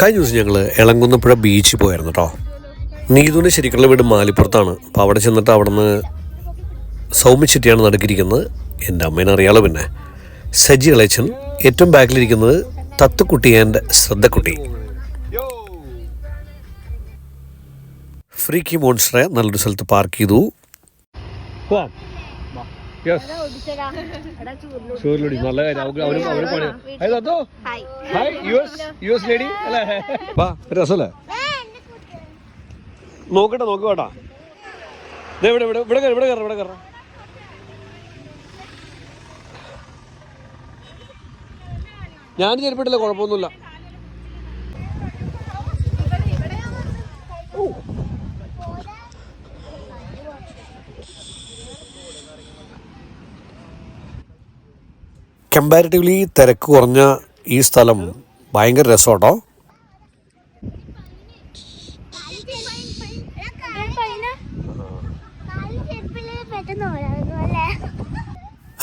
കഴിഞ്ഞ ദിവസം ഞങ്ങൾ ഇളങ്കുന്നപ്പുഴ ബീച്ചിൽ പോയായിരുന്നു കേട്ടോ നീതുവിന്റെ ശരിക്കുള്ള വീട് മാലിപ്പുറത്താണ്. അപ്പോൾ അവിടെ ചെന്നിട്ട് അവിടെ നിന്ന് സൗമ്യ ചെട്ടിയാണ് നടുക്കിരിക്കുന്നത് എന്റെ അമ്മേനെ അറിയാലോ പിന്നെ. സജി ഇളച്ചൻ ഏറ്റവും ബാക്കിലിരിക്കുന്നത് തത്തുക്കുട്ടി ആൻഡ് ശ്രദ്ധക്കുട്ടി. ഫ്രീക്കി മോൺസ്റ്ററെ നല്ലൊരു സ്ഥലത്ത് പാർക്ക് ചെയ്തു. ചൂരിലൊടി. നല്ല കാര്യം. അവർ അവർ അവർ പണി hi തത്തോ. Hi U S U S lady അല്ലേ? വാ നോക്കട്ടെ നോക്ക് വേട്ടാ ദേ ഇവിടെ ഇവിടെ ഇവിടെ കയറി ഇവിടെ കയറി ഇവിടെ കയറ. ഞാൻ ചെരുപ്പിട്ടില്ല കുഴപ്പമൊന്നുമില്ല. കമ്പാരിറ്റീവ്ലി തിരക്ക് കുറഞ്ഞ ഈ സ്ഥലം ഭയങ്കര രസമാട്ടോ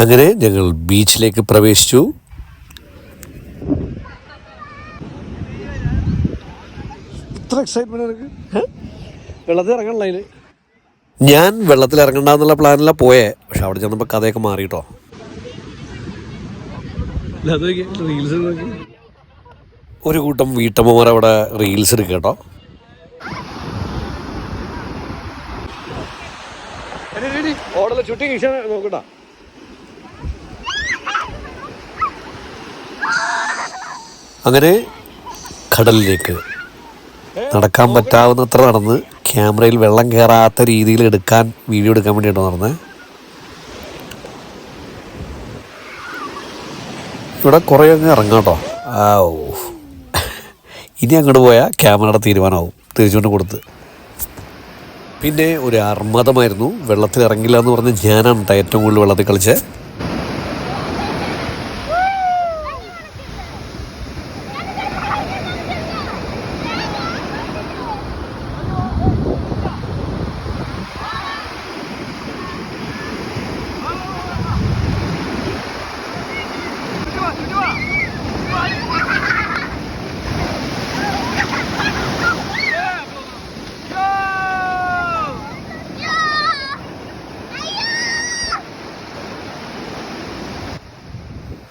അങ്ങനെ ഞങ്ങൾ ബീച്ചിലേക്ക് പ്രവേശിച്ചു. ഇത്ര എക്സൈറ്റ്മെന്റ് വെള്ളത്തിൽ ഇറങ്ങണല്ലോ അതിന് ഞാൻ വെള്ളത്തിൽ ഇറങ്ങണ്ടെന്നുള്ള പ്ലാനിലാണ് പോയേ. പക്ഷെ അവിടെ ചെന്നപ്പോൾ കഥയൊക്കെ മാറിട്ടോ ഒരു കൂട്ടം വീട്ടമ്മമാർ അവിടെ റീൽസ് എടുക്കട്ടോ. കേട്ടോ ഓടല ചുറ്റി നോക്കട്ടാ. അങ്ങനെ കടലിലേക്ക് നടക്കാൻ പറ്റാവുന്നത്ര നടന്ന് ക്യാമറയിൽ വെള്ളം കയറാത്ത രീതിയിൽ എടുക്കാൻ വീഡിയോ എടുക്കാൻ വേണ്ടിയിട്ടാണ് നടന്നത് ഇവിടെ കുറേ അങ്ങ് ഇറങ്ങാം കേട്ടോ. ആ ഓ ഇനി അങ്ങോട്ട് പോയാൽ ക്യാമറയുടെ തീരുമാനമാവും. തിരിച്ചുകൊണ്ട് കൊടുത്ത്. പിന്നെ ഒരു അർമ്മതമായിരുന്നു. വെള്ളത്തിൽ ഇറങ്ങില്ല എന്ന് പറഞ്ഞ് ഞാനാണ് കേട്ടോ ഏറ്റവും കൂടുതൽ വെള്ളത്തിൽ കളിച്ചത്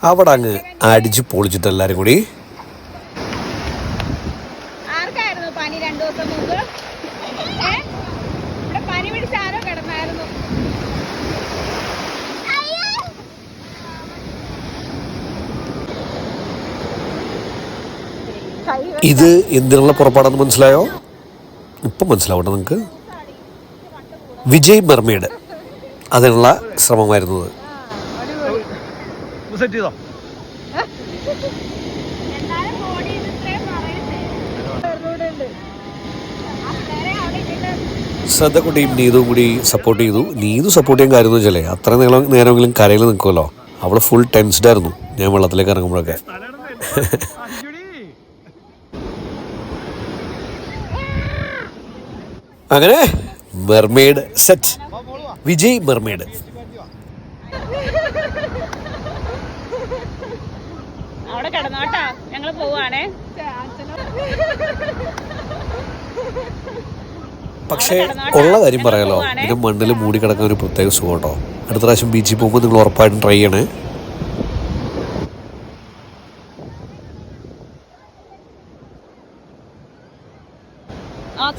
അവിടെ അങ്ങ് അടിച്ച് പൊളിച്ചിട്ട് എല്ലാവരും കൂടി. ഇത് എന്തിനുള്ള പുറപ്പാടെന്ന് മനസ്സിലായോ? ഇപ്പം മനസ്സിലാവട്ടെ നിങ്ങൾക്ക് വിജയ് മെർമേഡ് അതിനുള്ള ശ്രമമായിരുന്നത് സെറ്റ് ചെയ്തോ? ശ്രദ്ധക്കുട്ടിയും നീതും കൂടി സപ്പോർട്ട് ചെയ്തു. നീതു സപ്പോർട്ട് ചെയ്യാൻ കാര്യം എന്ന് വെച്ചാലേ അത്ര നേരം നേരമെങ്കിലും കരയിൽ നിൽക്കുമല്ലോ. അവൾ ഫുൾ ടെൻസ്ഡ് ആയിരുന്നു. ഞാൻ വെള്ളത്തിലേക്ക് ഇറങ്ങുമ്പോഴൊക്കെ. അങ്ങനെ മെർമെയ്ഡ് സെറ്റ് വിജയ് മെർമെയ്ഡ് അവിടെ കിടന്നോട്ടാ. ഞങ്ങൾ പോവാണേ. പക്ഷേ ഉള്ള കാര്യം പറയാലോ. ഇതിന് മണ്ണിൽ മൂടി കിടക്കുന്ന ഒരു പ്രത്യേക സുഖം കേട്ടോ അടുത്ത പ്രാവശ്യം ബീച്ചിൽ പോകുമ്പോൾ നിങ്ങൾ ഉറപ്പായിട്ടും ട്രൈ ചെയ്യണേ.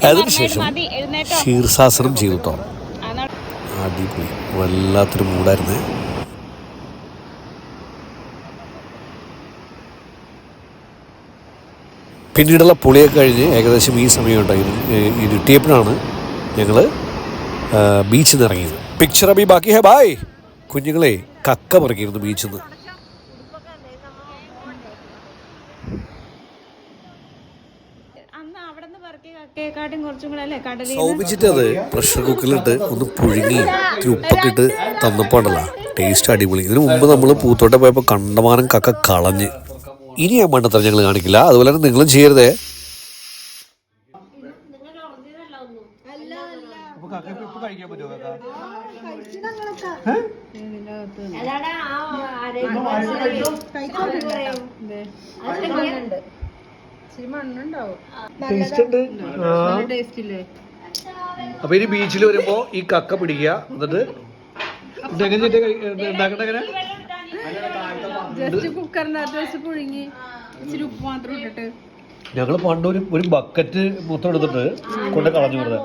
അതിനുശേഷം ശീർഷാസനം ചെയ്തു കേട്ടോ. അടിപൊളി. വല്ലാത്തൊരു മൂടായിരുന്നേ പിന്നീടുള്ള പുളിയൊക്കെ കഴിഞ്ഞ് ഏകദേശം ഈ സമയം കേട്ടോ ഇരുട്ടിയപ്പോഴാണ് ഞങ്ങൾ ബീച്ചിൽ നിന്ന് ഇറങ്ങിയത്. പിക്ചർ അബി ബാക്കി ഹേ ബായ് കുഞ്ഞുങ്ങളെ കക്ക പറക്കിയിരുന്നു ബീച്ചിൽ നിന്ന്. സൗമിച്ചിട്ട് അത് പ്രഷർ കുക്കറിലിട്ട് ഒന്ന് പുഴുങ്ങി ഇത്തിരി ഉപ്പൊക്കെ ഇട്ട് തന്നപ്പോണ്ടല്ലോ ടേസ്റ്റ് അടിപൊളി. ഇതിനു മുമ്പ് നമ്മൾ പൂത്തോട്ടെ പോയപ്പോൾ കണ്ടമാനം കക്ക കളഞ്ഞ്. ഇനി ആ മണ്ണത്ര ഞങ്ങൾ കാണിക്കില്ല. അതുപോലെ തന്നെ നിങ്ങളും ചെയ്യരുതേ. ഇച്ചിരി മണ്ണുണ്ടാവും ടേസ്റ്റ് ഉണ്ട് ടേസ്റ്റ് ഇല്ലേ അപ്പൊ ഇനി ബീച്ചിൽ വരുമ്പോ ഈ കക്ക പിടിക്കുക. എന്നിട്ട് എങ്ങനെ ജസ്റ്റ് കുക്കറിനകത്ത് വെച്ച് പുഴുങ്ങി ഇച്ചിരി ഉപ്പ് മാത്രം ഇട്ടിട്ട്. ഞങ്ങൾ പണ്ട് ഒരു ഒരു ബക്കറ്റ് മൊത്തം എടുത്തിട്ട് കൊണ്ട് കളഞ്ഞു വെറുതെ.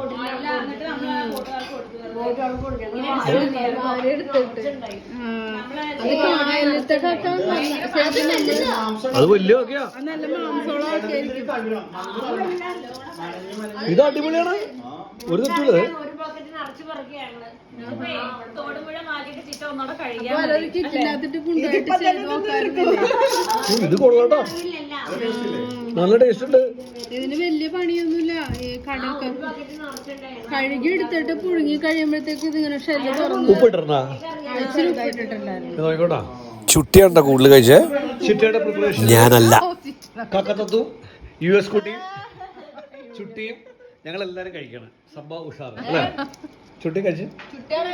അത് വലിയ ഇത് അടിപൊളിയാണ്. ഒരു ഒക്കെ ഇത് കൊള്ളാട്ടോ. നല്ല ടേസ്റ്റ് ഉണ്ട്. ഇതിന് വലിയ പണിയൊന്നുമില്ല. ഈ കടൽക്ക് കഴുകി എടുത്തിട്ട് പുഴുങ്ങി കഴിയുമ്പോഴത്തേക്ക് ഇതിങ്ങനെ ഷെല്ല് തുറന്നു നോക്കോട്ടാ ചുട്ടിയാണ്ട കൂടുതൽ കഴിച്ചേ? ഞാനല്ല. കക്കത്തത്തും യു എസ് കുട്ടിയും ചുട്ടിയും ഞങ്ങൾ എല്ലാരും കഴിക്കണം. സംഭവം ഉഷാറ് അല്ലേ ചുട്ടി കഴിച്ചു. ചുട്ടിയാണ്